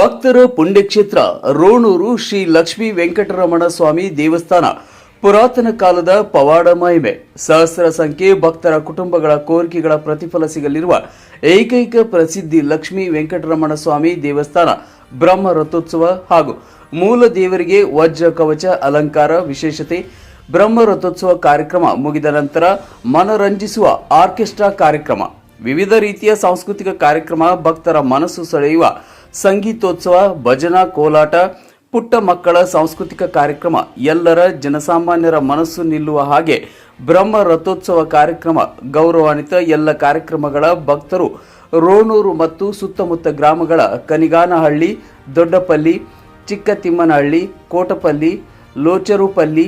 ಭಕ್ತರ ಪುಣ್ಯಕ್ಷೇತ್ರ, ರೋಣೂರು ಶ್ರೀ ಲಕ್ಷ್ಮೀ ವೆಂಕಟರಮಣ ಸ್ವಾಮಿ ದೇವಸ್ಥಾನ, ಪುರಾತನ ಕಾಲದ ಪವಾಡ ಮಹಿಮೆ, ಸಹಸ್ರ ಸಂಖ್ಯೆ ಭಕ್ತರ ಕುಟುಂಬಗಳ ಕೋರಿಕೆಗಳ ಪ್ರತಿಫಲ ಸಿಗಲಿರುವ ಏಕೈಕ ಪ್ರಸಿದ್ಧಿ ಲಕ್ಷ್ಮೀ ವೆಂಕಟರಮಣ ಸ್ವಾಮಿ ದೇವಸ್ಥಾನ ಬ್ರಹ್ಮ ರಥೋತ್ಸವ ಹಾಗೂ ಮೂಲ ದೇವರಿಗೆ ವಜ್ರ ಕವಚ ಅಲಂಕಾರ ವಿಶೇಷತೆ ಬ್ರಹ್ಮ ರಥೋತ್ಸವ ಕಾರ್ಯಕ್ರಮ ಮುಗಿದ ನಂತರ ಮನರಂಜಿಸುವ ಆರ್ಕೆಸ್ಟ್ರಾ ಕಾರ್ಯಕ್ರಮ. ವಿವಿಧ ರೀತಿಯ ಸಾಂಸ್ಕೃತಿಕ ಕಾರ್ಯಕ್ರಮ ಭಕ್ತರ ಮನಸ್ಸು ಸೆಳೆಯುವ ಸಂಗೀತೋತ್ಸವ, ಭಜನಾ ಕೋಲಾಟ, ಪುಟ್ಟ ಮಕ್ಕಳ ಸಾಂಸ್ಕೃತಿಕ ಕಾರ್ಯಕ್ರಮ, ಎಲ್ಲರ ಜನಸಾಮಾನ್ಯರ ಮನಸ್ಸು ನಿಲ್ಲುವ ಹಾಗೆ ಬ್ರಹ್ಮ ರಥೋತ್ಸವ ಕಾರ್ಯಕ್ರಮ, ಗೌರವಾನ್ವಿತ ಎಲ್ಲ ಕಾರ್ಯಕ್ರಮಗಳ ಭಕ್ತರು ರೋಣೂರು ಮತ್ತು ಸುತ್ತಮುತ್ತ ಗ್ರಾಮಗಳ ಕನಿಗಾನಹಳ್ಳಿ, ದೊಡ್ಡಪಲ್ಲಿ, ಚಿಕ್ಕತಿಮ್ಮನಹಳ್ಳಿ, ಕೋಟಪಲ್ಲಿ, ಲೋಚರುಪಲ್ಲಿ,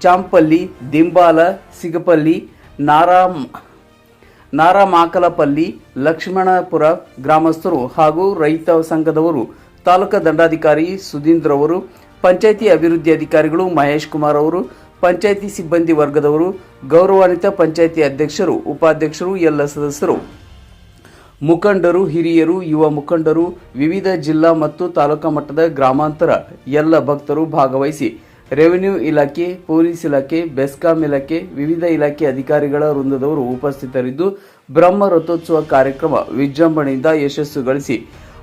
ಚಾಂಪಲ್ಲಿ, ದಿಂಬಾಲ, ಸಿಗಪಲ್ಲಿ, ನಾರಾಮ್ ನಾರಮಾಕಲಪಲ್ಲಿ ಲಕ್ಷ್ಮಣಪುರ ಗ್ರಾಮಸ್ಥರು ಹಾಗೂ ರೈತ ಸಂಘದವರು, ತಾಲೂಕಾ ದಂಡಾಧಿಕಾರಿ ಸುಧೀಂದ್ರ ಅವರು, ಪಂಚಾಯಿತಿ ಅಭಿವೃದ್ಧಿ ಅಧಿಕಾರಿಗಳು ಮಹೇಶ್ ಕುಮಾರ್ ಅವರು, ಪಂಚಾಯಿತಿ ಸಿಬ್ಬಂದಿ ವರ್ಗದವರು, ಗೌರವಾನ್ವಿತ ಪಂಚಾಯಿತಿ ಅಧ್ಯಕ್ಷರು, ಉಪಾಧ್ಯಕ್ಷರು, ಎಲ್ಲ ಸದಸ್ಯರು. ಮುಖಂಡರು, ಹಿರಿಯರು, ಯುವ ಮುಖಂಡರು, ವಿವಿಧ ಜಿಲ್ಲಾ ಮತ್ತು ತಾಲೂಕಾ ಮಟ್ಟದ ಗ್ರಾಮಾಂತರ ಎಲ್ಲ ಭಕ್ತರು ಭಾಗವಹಿಸಿ ರೆವಿನ್ಯೂ ಇಲಾಖೆ, ಪೊಲೀಸ್ ಇಲಾಖೆ, ಬೆಸ್ಕಾಂ ಇಲಾಖೆ, ವಿವಿಧ ಇಲಾಖೆ ಅಧಿಕಾರಿಗಳ ವೃಂದದವರು ಉಪಸ್ಥಿತರಿದ್ದು ಬ್ರಹ್ಮ ರಥೋತ್ಸವ ಕಾರ್ಯಕ್ರಮ ವಿಜೃಂಭಣೆಯಿಂದ ಯಶಸ್ಸು ಗಳಿಸಿ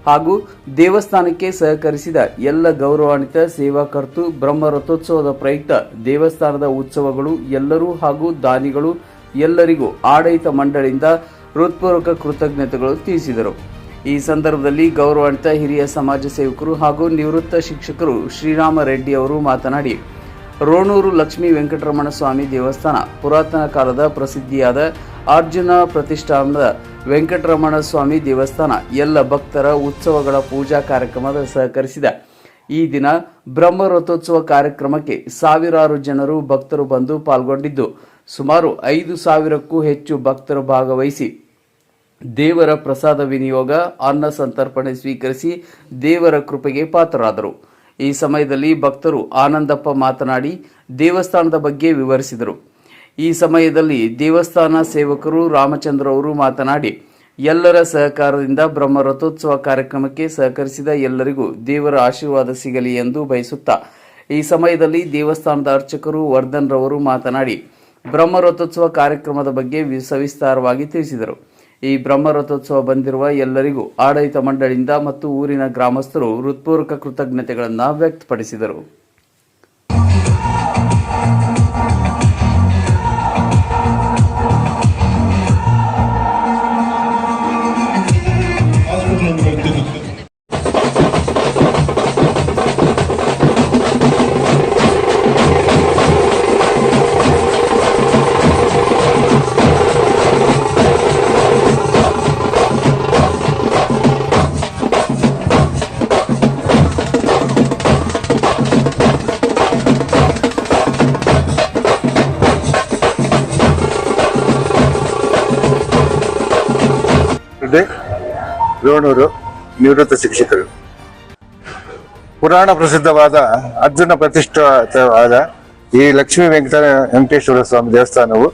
ಹಾಗೂ ದೇವಸ್ಥಾನಕ್ಕೆ ಸಹಕರಿಸಿದ ಎಲ್ಲ ಗೌರವಾನ್ವಿತ ಸೇವಾಕರ್ತು ಬ್ರಹ್ಮ ರಥೋತ್ಸವದ ಪ್ರಯುಕ್ತ ದೇವಸ್ಥಾನದ ಉತ್ಸವಗಳು ಎಲ್ಲರೂ ಹಾಗೂ ದಾನಿಗಳು ಎಲ್ಲರಿಗೂ ಆಡಳಿತ ಮಂಡಳಿಯಿಂದ ಹೃತ್ಪೂರ್ವಕ ಕೃತಜ್ಞತೆಗಳು ತಿಳಿಸಿದರು. ಈ ಸಂದರ್ಭದಲ್ಲಿ ಗೌರವಾನ್ವಿತ ಹಿರಿಯ ಸಮಾಜ ಸೇವಕರು ಹಾಗೂ ನಿವೃತ್ತ ಶಿಕ್ಷಕರು ಶ್ರೀರಾಮ ರೆಡ್ಡಿ ಅವರು ಮಾತನಾಡಿ, ರೋಣೂರು ಲಕ್ಷ್ಮೀ ವೆಂಕಟರಮಣ ಸ್ವಾಮಿ ದೇವಸ್ಥಾನ ಪುರಾತನ ಕಾಲದ ಪ್ರಸಿದ್ಧಿಯಾದ ಅರ್ಜುನ ಪ್ರತಿಷ್ಠಾನದ ವೆಂಕಟರಮಣ ಸ್ವಾಮಿ ದೇವಸ್ಥಾನ ಎಲ್ಲ ಭಕ್ತರ ಉತ್ಸವಗಳ ಪೂಜಾ ಕಾರ್ಯಕ್ರಮದ ಸಹಕರಿಸಿದ. ಈ ದಿನ ಬ್ರಹ್ಮ ರಥೋತ್ಸವ ಕಾರ್ಯಕ್ರಮಕ್ಕೆ ಸಾವಿರಾರು ಜನರು ಭಕ್ತರು ಬಂದು ಪಾಲ್ಗೊಂಡಿದ್ದು, ಸುಮಾರು ಐದು ಸಾವಿರಕ್ಕೂ ಹೆಚ್ಚು ಭಕ್ತರು ಭಾಗವಹಿಸಿ ದೇವರ ಪ್ರಸಾದ ವಿನಿಯೋಗ, ಅನ್ನ ಸಂತರ್ಪಣೆ ಸ್ವೀಕರಿಸಿ ದೇವರ ಕೃಪೆಗೆ ಪಾತ್ರರಾದರು. ಈ ಸಮಯದಲ್ಲಿ ಭಕ್ತರು ಆನಂದಪ್ಪ ಮಾತನಾಡಿ ದೇವಸ್ಥಾನದ ಬಗ್ಗೆ ವಿವರಿಸಿದರು. ಈ ಸಮಯದಲ್ಲಿ ದೇವಸ್ಥಾನ ಸೇವಕರು ರಾಮಚಂದ್ರ ಅವರು ಮಾತನಾಡಿ, ಎಲ್ಲರ ಸಹಕಾರದಿಂದ ಬ್ರಹ್ಮ ರಥೋತ್ಸವ ಕಾರ್ಯಕ್ರಮಕ್ಕೆ ಸಹಕರಿಸಿದ ಎಲ್ಲರಿಗೂ ದೇವರ ಆಶೀರ್ವಾದ ಸಿಗಲಿ ಎಂದು ಬಯಸುತ್ತಾ, ಈ ಸಮಯದಲ್ಲಿ ದೇವಸ್ಥಾನದ ಅರ್ಚಕರು ವರ್ಧನ್ ರವರು ಮಾತನಾಡಿ ಬ್ರಹ್ಮ ರಥೋತ್ಸವ ಕಾರ್ಯಕ್ರಮದ ಬಗ್ಗೆ ಸವಿಸ್ತಾರವಾಗಿ ತಿಳಿಸಿದರು. ಈ ಬ್ರಹ್ಮ ರಥೋತ್ಸವ ಬಂದಿರುವ ಎಲ್ಲರಿಗೂ ಆಡಳಿತ ಮಂಡಳಿಯಿಂದ ಮತ್ತು ಊರಿನ ಗ್ರಾಮಸ್ಥರು ಹೃತ್ಪೂರ್ವಕ ಕೃತಜ್ಞತೆಗಳನ್ನು ವ್ಯಕ್ತಪಡಿಸಿದರು. ಇದೆ. ರೋಣೂರು ನಿವೃತ್ತ ಶಿಕ್ಷಕರು. ಪುರಾಣ ಪ್ರಸಿದ್ಧವಾದ ಅರ್ಜುನ ಪ್ರತಿಷ್ಠಿತವಾದ ಈ ಲಕ್ಷ್ಮೀ ವೆಂಕಟ ವೆಂಕಟೇಶ್ವರ ಸ್ವಾಮಿ ದೇವಸ್ಥಾನವು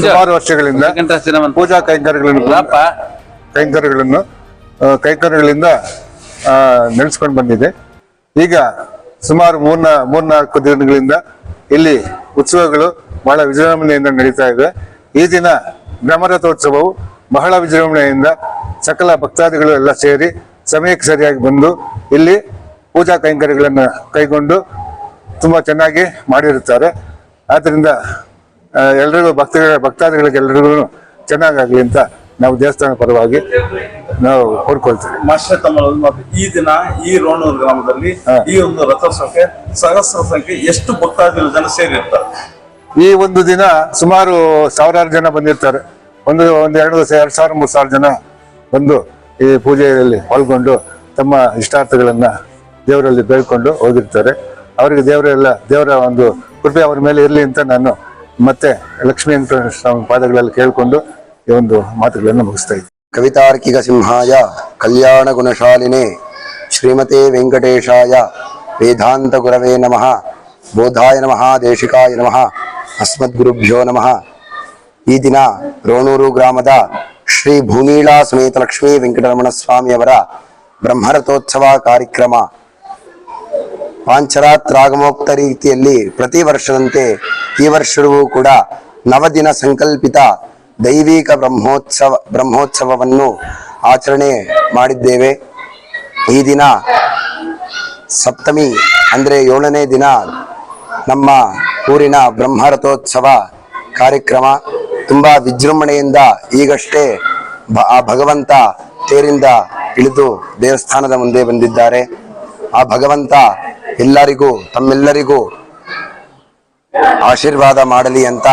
ಸುಮಾರು ವರ್ಷಗಳಿಂದ ಪೂಜಾ ಕೈಂಕರ್ಯಗಳನ್ನು ಕೈಂಕರ್ಯಗಳನ್ನು ಕೈಂಕರ್ಯಗಳಿಂದ ಆ, ನಡೆಸ್ಕೊಂಡು ಬಂದಿದೆ. ಈಗ ಸುಮಾರು ಮೂರ್ನ ಮೂರ್ನಾಲ್ಕು ದಿನಗಳಿಂದ ಇಲ್ಲಿ ಉತ್ಸವಗಳು ಬಹಳ ವಿಜೃಂಭಣೆಯಿಂದ ನಡೀತಾ ಇದೆ ಈ ದಿನ ಬ್ರಹ್ಮರಥೋತ್ಸವವು ಬಹಳ ವಿಜೃಂಭಣೆಯಿಂದ ಸಕಲ ಭಕ್ತಾದಿಗಳು ಎಲ್ಲ ಸೇರಿ ಸಮಯಕ್ಕೆ ಸರಿಯಾಗಿ ಬಂದು ಇಲ್ಲಿ ಪೂಜಾ ಕೈಂಕರ್ಯಗಳನ್ನು ಕೈಗೊಂಡು ತುಂಬ ಚೆನ್ನಾಗಿ ಮಾಡಿರುತ್ತಾರೆ. ಆದ್ದರಿಂದ ಎಲ್ರಿಗೂ ಭಕ್ತಗಳ ಭಕ್ತಾದಿಗಳಿಗೆ ಎಲ್ರಿಗೂ ಚೆನ್ನಾಗಾಗಲಿ ಅಂತ ನಾವು ದೇವಸ್ಥಾನ ಪರವಾಗಿ ನಾವು ಕೋರ್ಕೊಳ್ತೀವಿ. ಮಾಸ್ಟರ್ ತಮ್ಮ ಈ ದಿನ ಈ ರೋಣೂರು ಗ್ರಾಮದಲ್ಲಿ ಈ ಒಂದು ರಥೋತ್ಸವಕ್ಕೆ ಸಹಸ್ರ ಸಂಖ್ಯೆ ಎಷ್ಟು ಭಕ್ತಾದಿಗಳು ಜನ ಸೇರಿರ್ತಾರೆ? ಈ ಒಂದು ದಿನ ಸುಮಾರು ಸಾವಿರಾರು ಜನ ಬಂದಿರ್ತಾರೆ. ಒಂದು ಒಂದು ಎರಡು ದಿವಸ, ಎರಡು ಸಾವಿರ, ಮೂರು ಸಾವಿರ ಜನ ಬಂದು ಈ ಪೂಜೆಯಲ್ಲಿ ಪಾಲ್ಗೊಂಡು ತಮ್ಮ ಇಷ್ಟಾರ್ಥಗಳನ್ನು ದೇವರಲ್ಲಿ ಬೇಡ್ಕೊಂಡು ಹೋಗಿರ್ತಾರೆ. ಅವರಿಗೆ ದೇವರೆಲ್ಲ, ದೇವರ ಒಂದು ಕೃಪೆ ಅವರ ಮೇಲೆ ಇರಲಿ ಅಂತ ನಾನು ಮತ್ತೆ ಲಕ್ಷ್ಮೀ ಸ್ವಾಮಿ ಪಾದಗಳಲ್ಲಿ ಕೇಳಿಕೊಂಡು ಈ ಒಂದು ಮಾತುಗಳನ್ನು ಮುಗಿಸ್ತಾ ಇದ್ದೀನಿ. ಕವಿತಾರ್ಕಿಕ ಸಿಂಹಾಯ, ಕಲ್ಯಾಣ ಗುಣಶಾಲಿನೇ, ಶ್ರೀಮತಿ ವೆಂಕಟೇಶಾಯ, ವೇದಾಂತ ಗುರವೇ ನಮಃ, ಬೋಧಾಯ ನಮಃ, ದೇಶಿಕಾಯ ನಮಃ, ಅಸ್ಮದ್ಗುರುಭ್ಯೋ ನಮಃ. ಈ ದಿನ ರೋಣೂರು ಗ್ರಾಮದ ಶ್ರೀ ಭೂಮೀಳಾ ಸುನೀತ ಲಕ್ಷ್ಮೀ ವೆಂಕಟರಮಣ ಸ್ವಾಮಿಯವರ ಬ್ರಹ್ಮರಥೋತ್ಸವ ಕಾರ್ಯಕ್ರಮ. ಪಾಂಚರಾತ್ರಾಗಮೋಕ್ತ ರೀತಿಯಲ್ಲಿ ಪ್ರತಿ ವರ್ಷದಂತೆ ಈ ವರ್ಷವೂ ಕೂಡ ನವದಿನ ಸಂಕಲ್ಪಿತ ದೈವಿಕ ಬ್ರಹ್ಮೋತ್ಸವ, ಬ್ರಹ್ಮೋತ್ಸವವನ್ನು ಆಚರಣೆ ಮಾಡಿದ್ದೇವೆ. ಈ ದಿನ ಸಪ್ತಮಿ ಅಂದರೆ ಏಳನೇ ದಿನ ನಮ್ಮ ಊರಿನ ಬ್ರಹ್ಮರಥೋತ್ಸವ ಕಾರ್ಯಕ್ರಮ. ತುಂಬ ವಿಜೃಂಭಣೆಯಿಂದ ಈಗಷ್ಟೇ ಆ ಭಗವಂತ ತೇರಿಂದ ಇಳಿದು ದೇವಸ್ಥಾನದ ಮುಂದೆ ಬಂದಿದ್ದಾರೆ. ಆ ಭಗವಂತ ಎಲ್ಲರಿಗೂ, ತಮ್ಮೆಲ್ಲರಿಗೂ ಆಶೀರ್ವಾದ ಮಾಡಲಿ ಅಂತ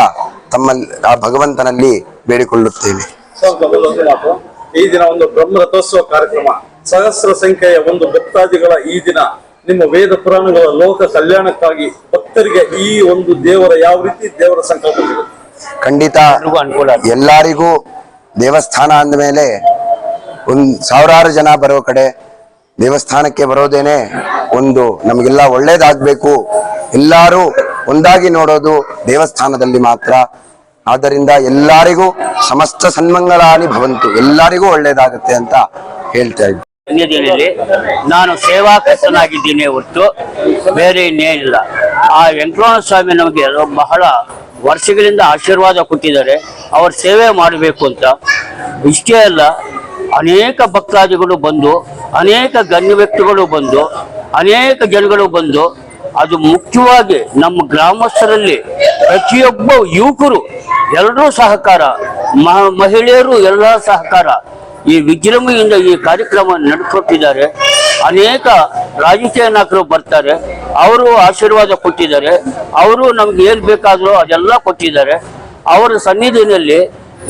ತಮ್ಮ ಆ ಭಗವಂತನಲ್ಲಿ ಬೇಡಿಕೊಳ್ಳುತ್ತೇನೆ. ಈ ದಿನ ಒಂದು ಬ್ರಹ್ಮ ಕಾರ್ಯಕ್ರಮ. ಸಹಸ್ರ ಸಂಖ್ಯೆಯ ಒಂದು ಭಕ್ತಾದಿಗಳ ಈ ದಿನ ನಿಮ್ಮ ವೇದ ಪುರಾಣಗಳ ಲೋಕ ಕಲ್ಯಾಣಕ್ಕಾಗಿ ಭಕ್ತರಿಗೆ ಈ ಒಂದು ದೇವರ ಯಾವ ರೀತಿ ದೇವರ ಸಂಕಲ್ಪ? ಖಂಡಿತ ಎಲ್ಲರಿಗೂ ದೇವಸ್ಥಾನ ಅಂದಮೇಲೆ ಒಂದು ಸಾವಿರಾರು ಜನ ಬರೋ ಕಡೆ ದೇವಸ್ಥಾನಕ್ಕೆ ಬರೋದೇನೆ ಒಂದು ನಮಗೆಲ್ಲ ಒಳ್ಳೇದಾಗಬೇಕು. ಎಲ್ಲರೂ ಒಂದಾಗಿ ನೋಡೋದು ದೇವಸ್ಥಾನದಲ್ಲಿ ಮಾತ್ರ. ಆದ್ದರಿಂದ ಎಲ್ಲರಿಗೂ ಸಮಸ್ತ ಸನ್ಮಂಗಳಾನಿ ಭವಂತು. ಎಲ್ಲರಿಗೂ ಒಳ್ಳೇದಾಗುತ್ತೆ ಅಂತ ಹೇಳ್ತಾ ಇದ್ದೀನಿ ಸನ್ನಿಧಿಯಲ್ಲಿ ನಾನು ಸೇವಾಕರ್ತನಾಗಿದ್ದೀನಿ ಹೊರತು ಬೇರೆ ಇನ್ನೇನಿಲ್ಲ. ಆ ವೆಂಕಟರಮಣ ಸ್ವಾಮಿ ನಮಗೆ ಬಹಳ ವರ್ಷಗಳಿಂದ ಆಶೀರ್ವಾದ ಕೊಟ್ಟಿದ್ದಾರೆ. ಅವ್ರ ಸೇವೆ ಮಾಡಬೇಕು ಅಂತ. ಇಷ್ಟೇ ಅಲ್ಲ, ಅನೇಕ ಭಕ್ತಾದಿಗಳು ಬಂದು, ಅನೇಕ ಗಣ್ಯ ವ್ಯಕ್ತಿಗಳು ಬಂದು, ಅನೇಕ ಜನಗಳು ಬಂದು, ಅದು ಮುಖ್ಯವಾಗಿ ನಮ್ಮ ಗ್ರಾಮಸ್ಥರಲ್ಲಿ ಪ್ರತಿಯೊಬ್ಬ ಯುವಕರು ಎಲ್ಲರೂ ಸಹಕಾರ ಮಹಿಳೆಯರು ಎಲ್ಲ ಸಹಕಾರ ಈ ವಿಜೃಂಭಣೆಯಿಂದ ಈ ಕಾರ್ಯಕ್ರಮ ನಡೆಕೊಟ್ಟಿದ್ದಾರೆ ಅನೇಕ ರಾಜಕೀಯ ನಾಯಕರು ಬರ್ತಾರೆ. ಅವರು ಆಶೀರ್ವಾದ ಕೊಟ್ಟಿದ್ದಾರೆ. ಅವರು ನಮ್ಗೆ ಏನ್ ಬೇಕಾದ್ರೂ ಅದೆಲ್ಲ ಕೊಟ್ಟಿದ್ದಾರೆ. ಅವರ ಸನ್ನಿಧಿನಲ್ಲಿ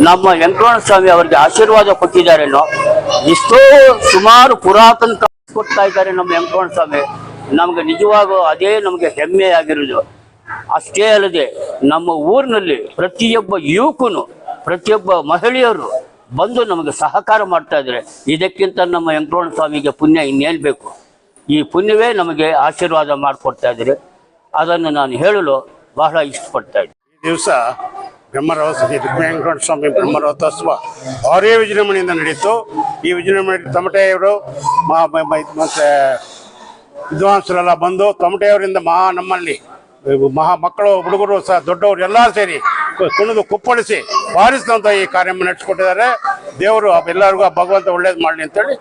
ನಮ್ಮ ವೆಂಕಟರಮಣ ಸ್ವಾಮಿ ಅವರಿಗೆ ಆಶೀರ್ವಾದ ಕೊಟ್ಟಿದ್ದಾರೇನೋ, ಎಷ್ಟೋ ಸುಮಾರು ಪುರಾತನ ಕೊಡ್ತಾ ಇದ್ದಾರೆ ನಮ್ಮ ವೆಂಕಟರಮಣ ಸ್ವಾಮಿ. ನಮ್ಗೆ ನಿಜವಾಗೂ ಅದೇ ನಮಗೆ ಹೆಮ್ಮೆ ಆಗಿರೋದು ಅಷ್ಟೇ ಅಲ್ಲದೆ ನಮ್ಮ ಊರಿನಲ್ಲಿ ಪ್ರತಿಯೊಬ್ಬ ಯುವಕನು, ಪ್ರತಿಯೊಬ್ಬ ಮಹಿಳೆಯರು ಬಂದು ನಮಗೆ ಸಹಕಾರ ಮಾಡ್ತಾ ಇದ್ದಾರೆ. ಇದಕ್ಕಿಂತ ನಮ್ಮ ವೆಂಕಟರಮಣ ಸ್ವಾಮಿಗೆ ಪುಣ್ಯ ಇನ್ನೇನು ಬೇಕು ಈ ಪುಣ್ಯವೇ ನಮಗೆ ಆಶೀರ್ವಾದ ಮಾಡಿಕೊಡ್ತಾ ಇದ್ರೆ ಅದನ್ನು ನಾನು ಹೇಳಲು ಬಹಳ ಇಷ್ಟಪಡ್ತಾ ಇದ್ದೀನಿ ಈ ದಿವಸ ವೆಂಕಟರಮಣ ಸ್ವಾಮಿ ಬ್ರಹ್ಮರಥೋತ್ಸವ ಅವರೇ ವಿಜೃಂಭಣೆಯಿಂದ ನಡೀತು. ಈ ವಿಜೃಂಭಣೆ ತಮಟೆಯವರು ಮತ್ತೆ ವಿದ್ವಾಂಸರೆಲ್ಲ ಬಂದು ತಮಟೆಯವರಿಂದ ಮಹಾ ನಮ್ಮಲ್ಲಿ ಮಹಾ ಮಕ್ಕಳು ಹುಡುಗರು ಸಹ ದೊಡ್ಡವರು ಎಲ್ಲರೂ ಸೇರಿ ಕುಣಿದು ಕುಪ್ಪಳಿಸಿ ಬಾರಿಸಿದಂತ ಈ ಕಾರ್ಯ ನಡೆಸಿಕೊಟ್ಟಿದ್ದಾರೆ. ದೇವರು ಎಲ್ಲರಿಗೂ ಭಗವಂತ ಒಳ್ಳೇದು ಮಾಡಲಿ ಅಂತೇಳಿ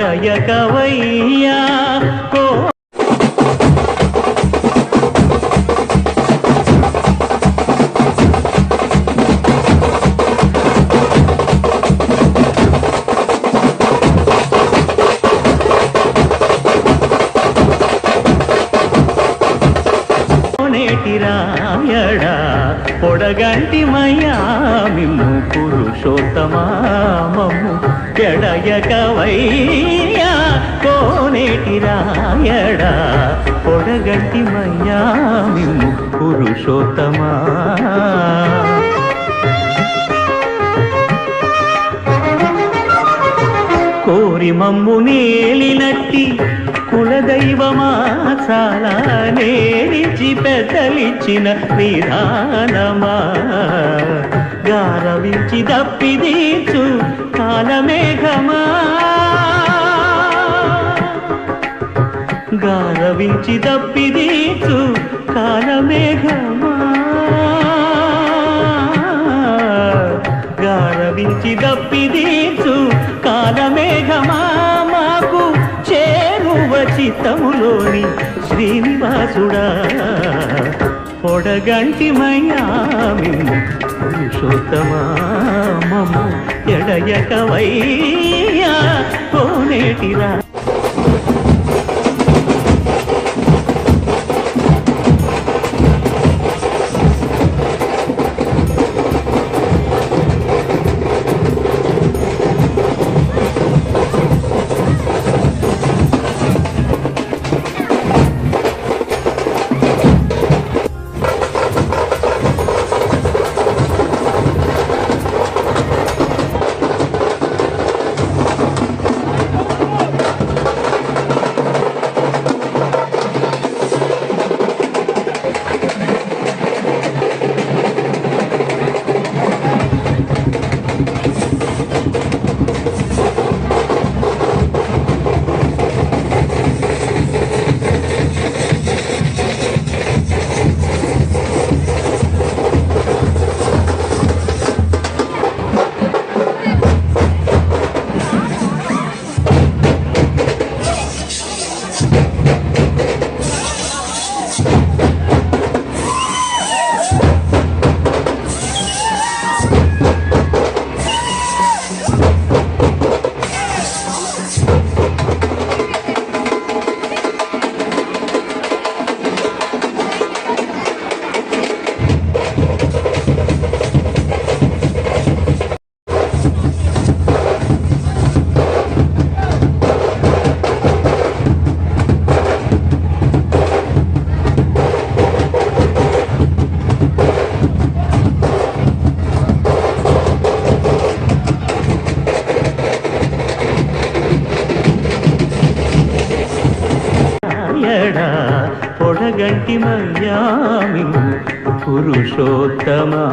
உடைய கவலை పురుషోత్తమా? కోరి మమ్ము నేలినట్టి కులదైవమా చాలా నేరిచి పెద్దలిచ్చిన విధానమా? గారవించి దప్పిదీచు కాలమేఘమా? గారవించి దప్పిదీచు కాలమేఘమా. గారవించి తీర్చు కాలమేఘమా మాకు చేరువ చిత్తములోని శ్రీనివాసుడా. పొడగంటి మయామి పురుషోత్తమా మమ్ము ఎడయకవయ్యా. కోనేటిరా మహిమయామి పురుషోత్తమా.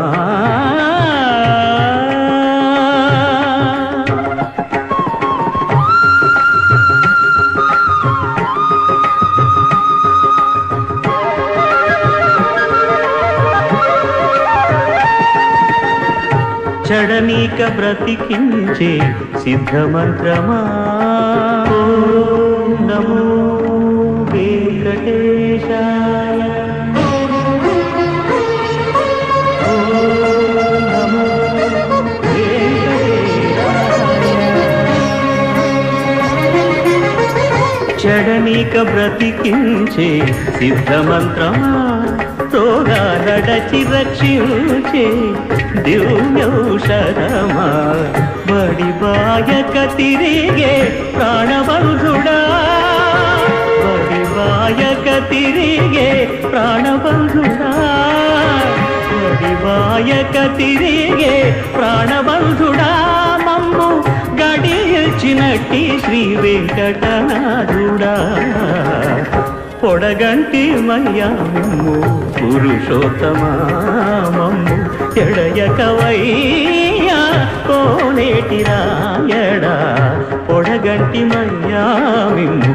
చడనీక ప్రతికించే సిద్ధమంత్రమా. నమో వేంకటేశా. ఎడనీక బ్రతికించే సిద్ధమంత్రమా తోగా నడచి రక్షించే బడి బాయక తిరిగే ప్రాణబంధుడా. బడి బాయక తిరిగే ప్రాణబంధుడా. బడి బాయక తిరిగే ప్రాణబంధుడా. గడిచినట్టి శ్రీ వెంకటనాథుడా. పొడగంటి మయ్యాము పురుషోత్తమా మమ్ము ఎడయకవయ్యా కోనేటి రాయడా. పొడగంటి మయ్యామిమ్ము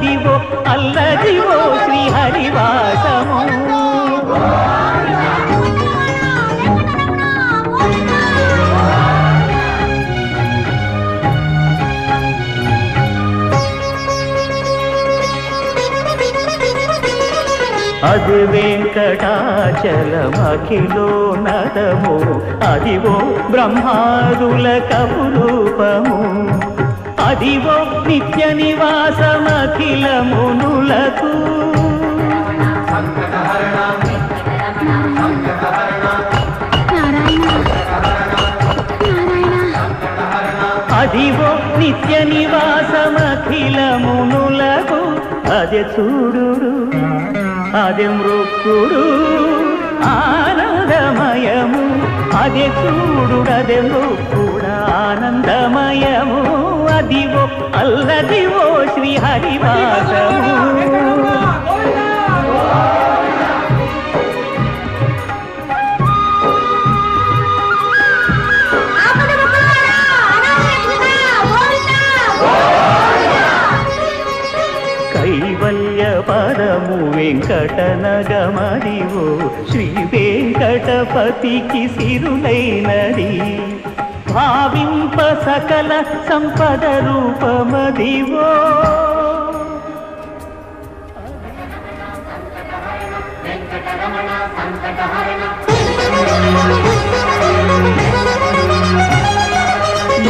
అల్లదివో అల్లదివో శ్రీహరివాసము. అది వెంకటాచలమఖిలో నదము అదివో బ్రహ్మాదుల కపురూపము. అదివో నిత్య నివాసమఖిల మునులకు అదివో నిత్య నివాసమఖిల మునులకు అదే చూడు అదే మృక్కుడు ఆనందమయము. అదే చూడు అదే మృక్కుడు ఆనందమయము. అదివో అల్లదివో శ్రీ హరివాసము. కైవల్య పదము వెంకటనగమదివో శ్రీ వెంకటపతికి సిరులైనది. భావింప సకల సంపద రూపమదివో.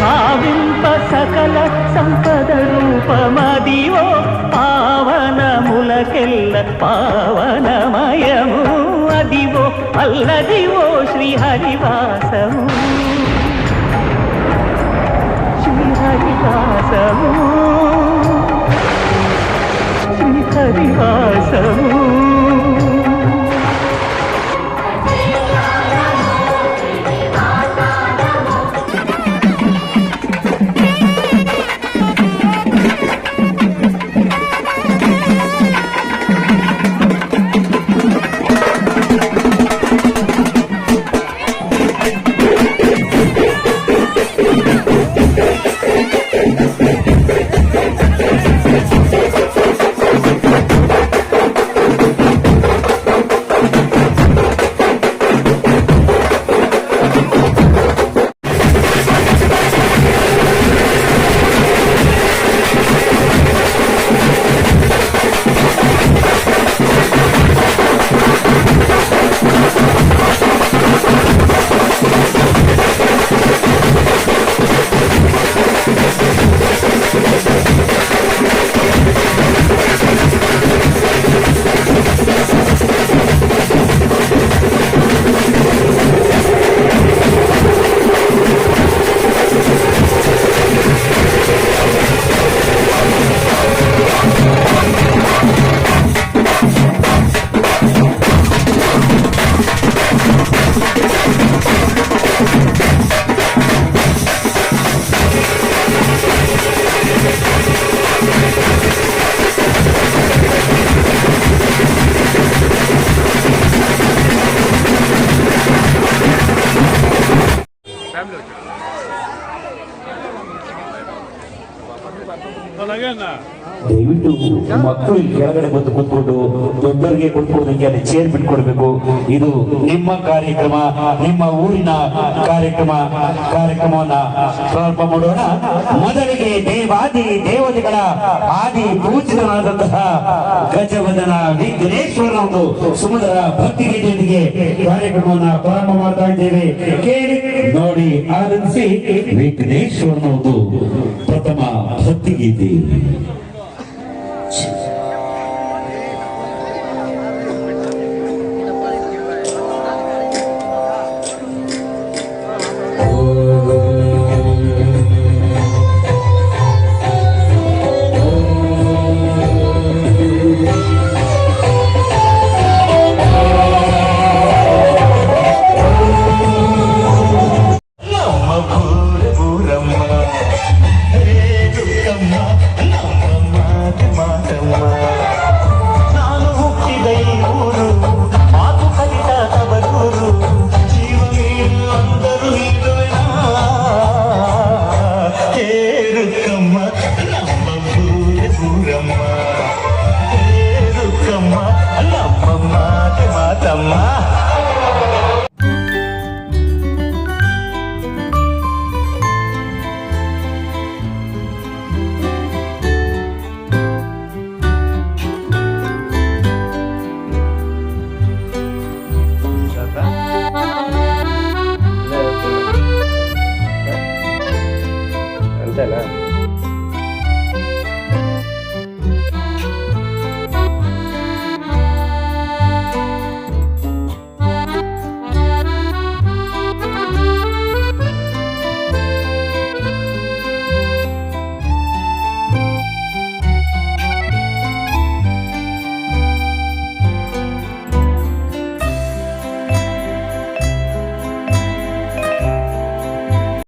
భావింప సకల సంపద రూపమదివో. పావనములకెల్ల పావనమయము అదివో. అల్లదివో శ్రీహరివా శ్రీహరివాసము ಮಕ್ಕಳು ಇಲ್ಲಿ ಕೆಳಗಡೆ ಬಂದು ಕೂತ್ಕೊಂಡು ದೊಡ್ಡವರಿಗೆ ಕೂತ್ಕೊಳ್ಳೋದಕ್ಕೆ ಅಲ್ಲಿ ಚೇರ್ ಬಿಟ್ಕೊಡ್ಬೇಕು. ಇದು ನಿಮ್ಮ ಕಾರ್ಯಕ್ರಮ, ನಿಮ್ಮ ಊರಿನ ಕಾರ್ಯಕ್ರಮ, ಕಾರ್ಯಕ್ರಮವನ್ನ ಪ್ರಾರಂಭ ಮಾಡೋಣ. ಮೊದಲಿಗೆ ದೇವಾದಿ ದೇವತೆಗಳ ಆದಿ ಪೂಜಿತನಾದಂತಹ ಗಜವದನ ವಿಘ್ನೇಶ್ವರನ ಒಂದು ಸುಮಧರ ಭಕ್ತಿ ಗೀತೆಯೊಂದಿಗೆ ಕಾರ್ಯಕ್ರಮವನ್ನ ಪ್ರಾರಂಭ ಮಾಡ್ತಾ ಇದ್ದೇವೆ. ಕೇಳಿ, ನೋಡಿ, ಆನಂದಿಸಿ. ವಿಘ್ನೇಶ್ವರನ ಒಂದು ಪ್ರಥಮ ಭಕ್ತಿಗೀತೆ. ನಾನು